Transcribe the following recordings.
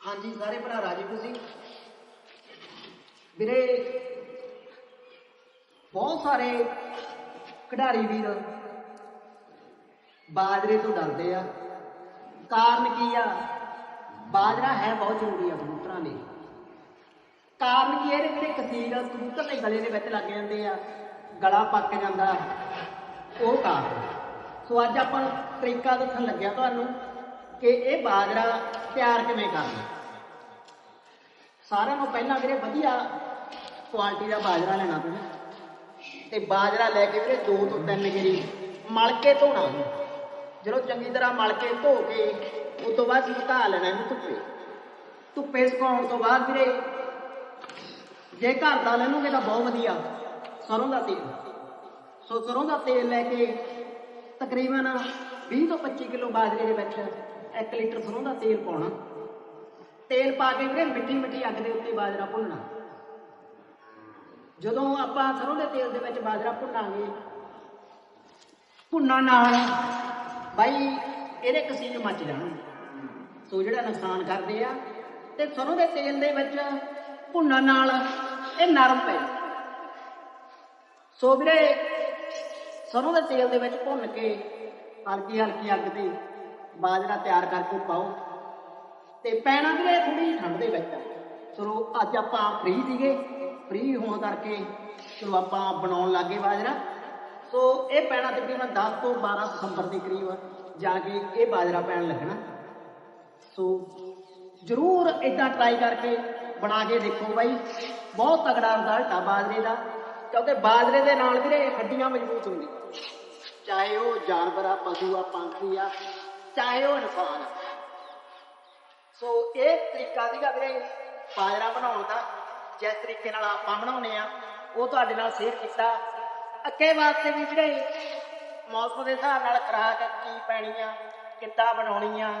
ਹਾਂਜੀ, ਸਾਰੇ ਭਰਾ ਰਾਜੀ ਤੁਸੀਂ? ਵੀਰੇ, ਬਹੁਤ ਸਾਰੇ ਖਿਡਾਰੀ ਵੀਰ ਬਾਜਰੇ ਤੋਂ ਡਰਦੇ ਆ। ਕਾਰਨ ਕੀ ਆ? ਬਾਜਰਾ ਹੈ ਬਹੁਤ ਜ਼ਰੂਰੀ ਆ ਕਬੂਤਰਾਂ ਲਈ ਕਾਰਨ ਕੀ ਹੈ ਇਹਦੇ ਜਿਹੜੇ ਕਸੀਰ ਕਬੂਤਰ ਦੇ ਗਲੇ ਦੇ ਵਿੱਚ ਲੱਗ ਜਾਂਦੇ ਆ, ਗਲਾ ਪੱਕ ਜਾਂਦਾ ਉਹ ਕਾਰਨ ਸੋ ਅੱਜ ਆਪਾਂ ਤਰੀਕਾ ਦੱਸਣ ਲੱਗਿਆ ਤੁਹਾਨੂੰ ਕਿ ਇਹ ਬਾਜਰਾ ਤਿਆਰ ਕਿਵੇਂ ਕਰਨਾ। ਸਾਰਿਆਂ ਨੂੰ ਪਹਿਲਾਂ ਵੀਰੇ ਵਧੀਆ ਕੁਆਲਿਟੀ ਦਾ ਬਾਜਰਾ ਲੈਣਾ ਤੁਸੀਂ ਤੇ ਬਾਜਰਾ ਲੈ ਕੇ ਵੀਰੇ ਦੋ ਤੋਂ ਤਿੰਨ ਗੇਰੀ ਮਲ ਕੇ ਧੋਣਾ। ਜਦੋਂ ਚੰਗੀ ਤਰ੍ਹਾਂ ਮਲ ਕੇ ਧੋ ਕੇ ਉਸ ਤੋਂ ਬਾਅਦ ਸੁਕਾ ਲੈਣਾ ਇਹਨੂੰ ਧੁੱਪੇ। ਧੁੱਪੇ ਸੁਕਾਉਣ ਤੋਂ ਬਾਅਦ ਵੀਰੇ ਜੇ ਘਰ ਦਾ ਲੈ ਲੈਣੋਗੇ ਤਾਂ ਬਹੁਤ ਵਧੀਆ। ਸਰੋਂ ਦਾ ਤੇਲ। ਸੋ ਸਰੋਂ ਦਾ ਤੇਲ ਲੈ ਕੇ ਤਕਰੀਬਨ 20 ਤੋਂ 25 ਕਿਲੋ ਬਾਜਰੇ ਦੇ ਵਿੱਚ 1 ਲੀਟਰ ਸਰੋਂ ਦਾ ਤੇਲ ਪਾਉਣਾ। ਤੇਲ ਪਾ ਕੇ ਵੀਰੇ ਮਿੱਠੀ ਮਿੱਠੀ ਅੱਗ ਦੇ ਉੱਤੇ ਬਾਜਰਾ ਭੁੰਨਣਾ। ਜਦੋਂ ਆਪਾਂ ਸਰੋਂ ਦੇ ਤੇਲ ਦੇ ਵਿੱਚ ਬਾਜਰਾ ਭੁੰਨਾਂਗੇ, ਭੁੰਨਣ ਨਾਲ ਬਾਈ ਇਹਦੇ ਕਸੀਨ ਮੱਚ ਜਾਣਗੇ। ਸੋ ਜਿਹੜਾ ਨੁਕਸਾਨ ਕਰਦੇ ਆ, ਤੇ ਸਰੋਂ ਦੇ ਤੇਲ ਦੇ ਵਿੱਚ ਭੁੰਨਣ ਨਾਲ ਇਹ ਨਰਮ ਪੈ ਸੋ ਵੀਰੇ, ਸਰੋਂ ਦੇ ਤੇਲ ਦੇ ਵਿੱਚ ਭੁੰਨ ਕੇ ਹਲਕੀ ਹਲਕੀ ਅੱਗ ਤੇ ਬਾਜਰਾ ਤਿਆਰ ਕਰਕੇ ਪਾਓ। ਤੇ ਪੈਣਾ ਵੀ ਵੀਰੇ ਥੋੜੀ ਠੰਡ ਦੇ ਵਿੱਚ? ਚਲੋ, ਅੱਜ ਆਪਾਂ ਫ੍ਰੀ ਸੀਗੇ। ਫ੍ਰੀ ਹੋਣ ਕਰਕੇ ਚਲੋ ਆਪਾਂ ਬਣਾਉਣ ਲੱਗੇ ਬਾਜਰਾ। ਸੋ ਇਹ ਪੈਣਾ ਤਕਰੀਬਨ 10 ਤੋਂ 12 ਦਸੰਬਰ ਦੇ ਕਰੀਬ ਜਾ ਕੇ ਇਹ ਬਾਜਰਾ ਪੈਣ ਲੱਗਣਾ। ਸੋ ਜਰੂਰ ਇਦਾਂ ਟਰਾਈ ਕਰਕੇ ਬਣਾ ਕੇ ਦੇਖੋ ਬਾਈ। ਬਹੁਤ ਤਗੜਾ ਰਿਜ਼ਲਟ ਆ ਬਾਜਰੇ ਦਾ। ਕਿਉਂਕਿ ਬਾਜਰੇ ਦੇ ਨਾਲ ਵੀਰੇ ਹੱਡੀਆਂ ਮਜ਼ਬੂਤ ਹੁੰਦੀਆਂ। ਚਾਹੇ ਉਹ ਜਾਨਵਰ ਆ, ਪਸ਼ੂ ਆ, ਪੰਛੀ ਆ, ਚਾਹੇ ਉਹ ਇਨਸਾਨ ਆ। ਸੋ ਇਹ ਤਰੀਕਾ ਸੀਗਾ ਵੀਰੇ, ਬਾਜਰਾ ਬਣਾਉਣ ਦਾ, ਜਿਸ ਤਰੀਕੇ ਨਾਲ ਆਪਾਂ ਬਣਾਉਨੇ ਆ, ਉਹ ਤੁਹਾਡੇ ਨਾਲ ਸ਼ੇਅਰ ਕੀਤਾ। ਅੱਗੇ ਵਾਸਤੇ ਵੀ ਜਿਹੜੇ ਮੌਸਮ ਦੇ ਹਿਸਾਬ ਨਾਲ ਖੁਰਾਕ ਕੀ ਪੈਣੀ ਆ, ਕਿੱਦਾਂ ਬਣਾਉਣੀ ਆ,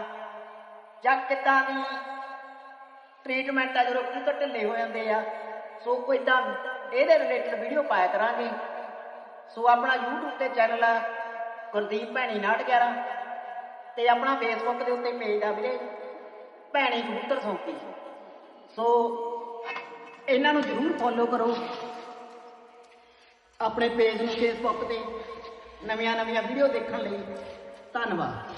ਜਾਂ ਕਿੱਦਾਂ ਦੀ ਟ੍ਰੀਟਮੈਂਟ ਆ, ਜਦੋਂ ਕਬੂਤਰ ਢਿੱਲੇ ਹੋ ਜਾਂਦੇ ਆ, ਸੋ ਕੋਈ ਇਦਾਂ ਇਹਦੇ ਰਿਲੇਟਡ ਵੀਡੀਓ ਪਾਇਆ ਕਰਾਂਗੇ। ਸੋ ਆਪਣਾ YouTube ਤੇ ਚੈਨਲ ਆ ਗੁਰਦੀਪ ਭੈਣੀ 911 ਤੇ ਆਪਣਾ Facebook ਦੇ ਉੱਤੇ ਪੇਜ ਆ ਵੀਰੇ। ਭੈਣੀ ਕਬੂਤਰ ਸੌਂਕੀ ਸੋ ਇਹਨਾਂ ਨੂੰ ਜਰੂਰ ਫੋਲੋ ਕਰੋ। ਆਪਣੇ ਪੇਜ ਨੂੰ ਫੇਸਬੁੱਕ ਤੇ ਨਵੀਆਂ ਨਵੀਆਂ ਵੀਡੀਓ ਦੇਖਣ ਲਈ ਧੰਨਵਾਦ।